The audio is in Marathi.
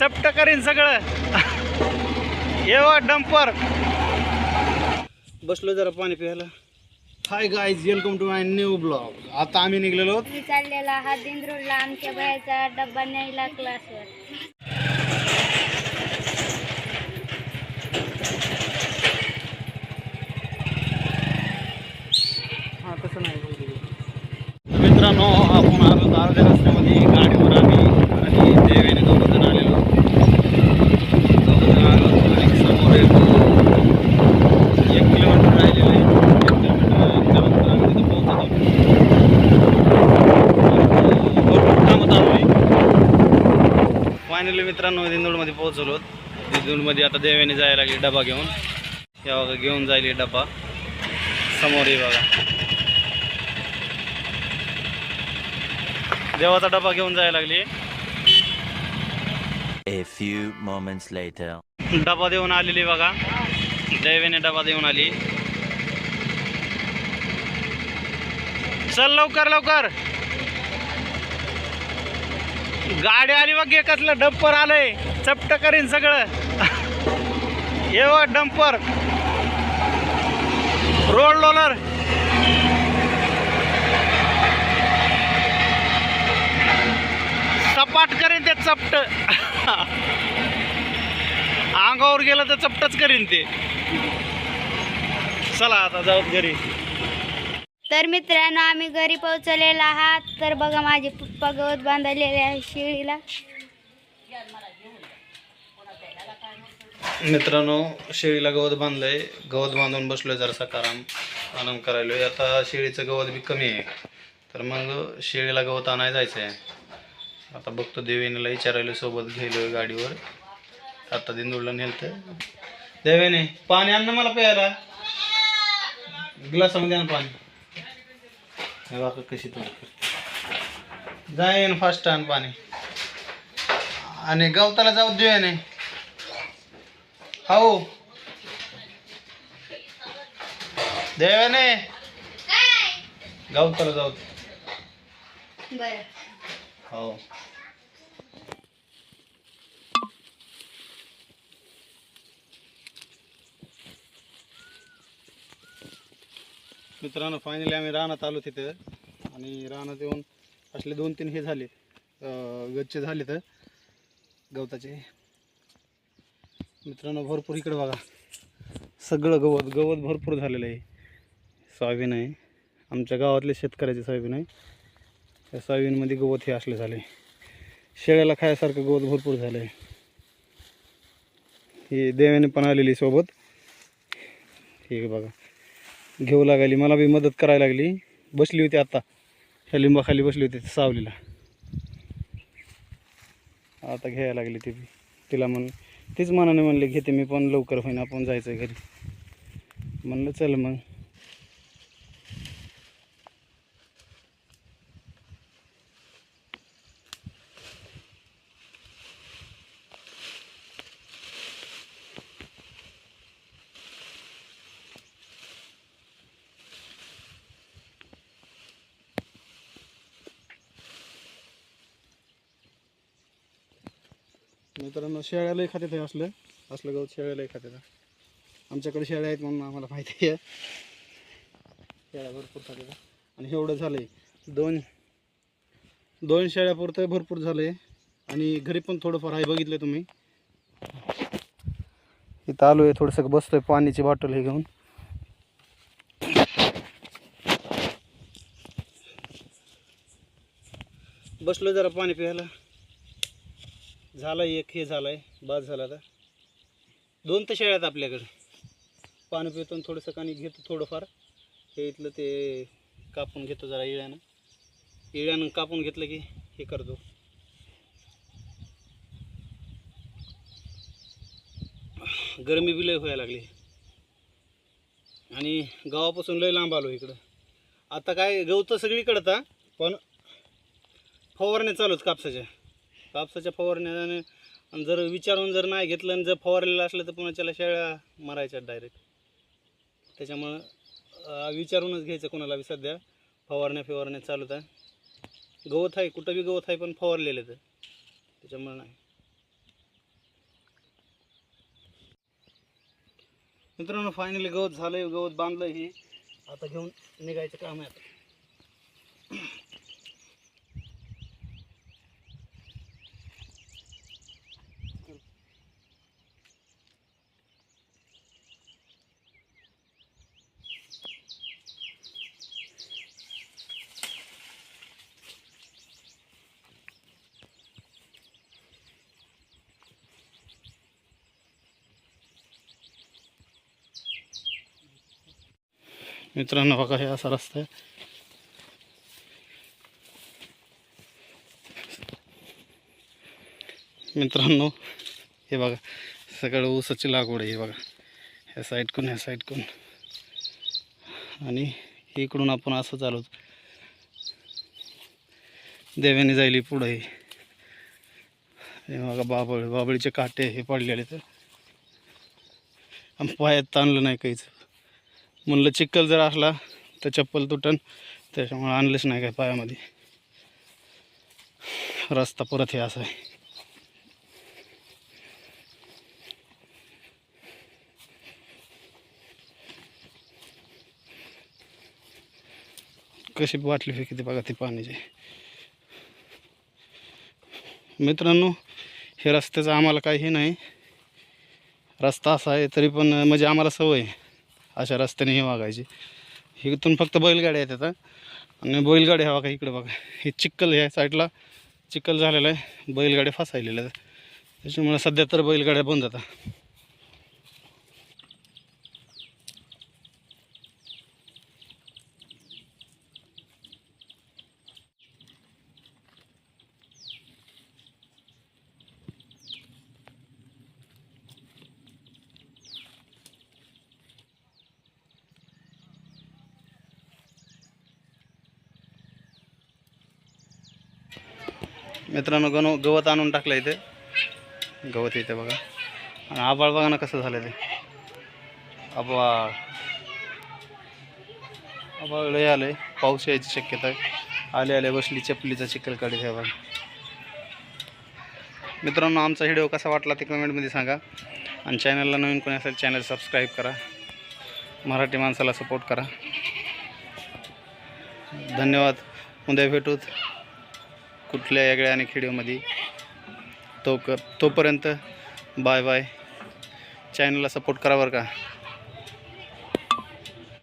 चपट करीन सगळं. येवा डंपर. बसलो जरा पाणी प्यायला. Hi guys welcome to my new blog आता आम्ही निघलेलो मी चाललेला हा दिंद्रूरला आमच्या बायाचा डब्बा न्यायला क्लासवर हा तसं नाही मित्रांनो आपण आलो तर अर्ध्या रस्त्यामध्ये गाडीवर आम्ही आणि देवेने दोघं जण आलेलो दोघं जण आलो आणि समोर एक एक किलोमीटर राहिलेलं आहे एक किलोमीटर त्यानंतर आम्ही तिथं पोहोचत आहोत भरपूर कामं चालू आहे फायनली मित्रांनो दिंदूडमध्ये पोहोचलो. दिंदूडमध्ये आता देवेने जायला लागली डबा घेऊन. या बघा घेऊन जायला डबा. समोर आहे बघा. देवाचा डबा घेऊन जायला लागली. A few moments later. डबा देऊन आलेली बघा. दैवेने डबा देऊन आली. चल लवकर लवकर. गाडी आली बघ कसलं डंपर आलंय. चपट करीन सगळं. एवढ बघ डंपर. रोड रोलर सपाट करीन ते चपट. अंगावर गेलं तर चपटच करीन ते. चला आता जाऊ घरी. तर मित्रांनो आम्ही घरी पोहोचलेला आहात. तर बघा माझे पप्पा गवत बांधलेले आहे शिळीला. मित्रांनो शेळीला गवत बांधलंय. गवत बांधून बसलोय जरासा आराम आराम करायलो आता शेळीचं गवत बी कमी आहे. तर मग शेळीला गवत आणायला जायचं आहे आता बघतो देवेनीला विचारायला सोबत गेलोय गाडीवर. आता दिंदूडला नेलतं देवेने पाणी आण ना मला प्यायला. ग्लासामध्ये आण पाणी. हे बघा कशी तोंड करते. जाईन फास्ट आण पाणी. आणि गवताला जाऊ देऊ नाही हो देवाने गवताला जाऊ बरं. हो मित्रांनो फायनली आम्ही रानात आलो तिथं. आणि रानात येऊन असले दोन तीन हे झाले. गच्चे झाले तर गवताचे. मित्रांनो भरपूर इकडे बघा. सगळं गवत गवत भरपूर झालेलं आहे. सोयाबीन आहे. आमच्या गावातले शेतकऱ्याचे सोयाबीन आहे. त्या सोयाबीनमध्ये गवत हे असले झाले. शेळ्याला खायासारखं गवत भरपूर झालं आहे. ही देवाने पण आलेली सोबत. हे बघा. घेऊ लागली. मला बी मदत करायला लागली. बसली होती आता. ह्या लिंबाखाली बसली होती सावलीला. आता घ्यायला लागली ती बी. तिला म्हण तीच मनाने म्हणले घेते मी पण लवकर होईन आपण जायचं आहे घरी. म्हणलं चल मग. मित्रांनो शेळ्यालाही खात्यात आहे असलं. असलं गवत शेळ्यालाही खात्यात. आहे. आमच्याकडे शेळ्या आहेत म्हणून आम्हाला माहिती आहे. शेळ्या भरपूर खात्यात. आणि एवढं झालं आहे दोन दोन शेळ्यापुरतं भरपूर झालं आहे आणि घरी पण थोडंफार आहे बघितलं तुम्ही. इथं आलो आहे थोडंसं बसतोय पाण्याची बॉटल हे घेऊन. बसलो जरा पाणी प्यायला. झाला एक हे झालाय बाद झाला आता. दोन तर शेळ्यात आपल्याकडं. पाणी पितो थोडंसं काणी घेतो थोडंफार. हे इथलं ते कापून घेतो जरा इळ्यानं. इळ्यानं कापून घेतलं की हे करतो. गरमी बी लय व्हायला लागली. आणि गावापासून लय लांब आलो इकडं. आता काय गवत सगळीकडं आता पण फवारण्या चालूच कापसाच्या. कापसाच्या फवारण्याने आणि जर विचारून जर नाही घेतलं आणि जर फवारलेलं असलं तर पुन्हा त्याला शेळ्या मारायच्या डायरेक्ट त्याच्यामुळं विचारूनच घ्यायचं कोणाला सध्या. फवारण्या फिवारण्या चालू आहे. गवत आहे कुठं बी गवत आहे पण फवारलेले तर त्याच्यामुळं नाही. मित्रांनो फायनली गवत झालं गवत बांधलं हे. आता घेऊन निघायचं काम आहे मित्रांनो बघा हे असा रस्ता आहे. मित्रांनो हे बघा सगळं ऊसाची लागवड आहे हे बघा. ह्या साईडकडून ह्या साईडकडून आणि इकडून आपण असं चालू देव्याने जायली पुढं हे. हे बघा बाबळ बाबळीचे काटे हे पडलेले तर आणि पायात ताणलं नाही काहीच. म्हणलं चिखल जर असला तर चप्पल तुटन त्याच्यामुळे आणलंच नाही काय पायामध्ये. रस्ता परत हे असा आहे. कशी वाटली फेकी किती बघा ती पाण्याची. मित्रांनो हे रस्त्याचं आम्हाला काही नाही. रस्ता असा आहे तरी पण म्हणजे आम्हाला सवय आहे. अशा रस्त्याने हे वागायची. इथून फक्त बैलगाड्या येतात आता आणि बैलगाड्या हवा का इकडे बघा. हे चिखल ह्या साईडला चिखल झालेलं आहे. बैलगाड्या फसायलेल्या आहेत. त्याच्यामुळे सध्या तर बैलगाड्या बंद आता मित्रांनो गण गवत आणून टाकलं इथे. गवत इथे बघा. आणि आबाळ बघा ना कसं झालं ते आबाळ. आबाळ लय आहे पाऊस यायची शक्यता आहे. आले आले बसली चपलीचा चिखल काढी बघा. मित्रांनो आमचा व्हिडिओ कसा वाटला ते कमेंटमध्ये सांगा. आणि चॅनलला नवीन कोणी असेल चॅनल सबस्क्राईब करा. मराठी माणसाला सपोर्ट करा. धन्यवाद. उद्या भेटूत. कुठल्या वेगळ्या आणि व्हिडिओमध्ये तो क तोपर्यंत बाय बाय. चॅनलला सपोर्ट करा बरं का.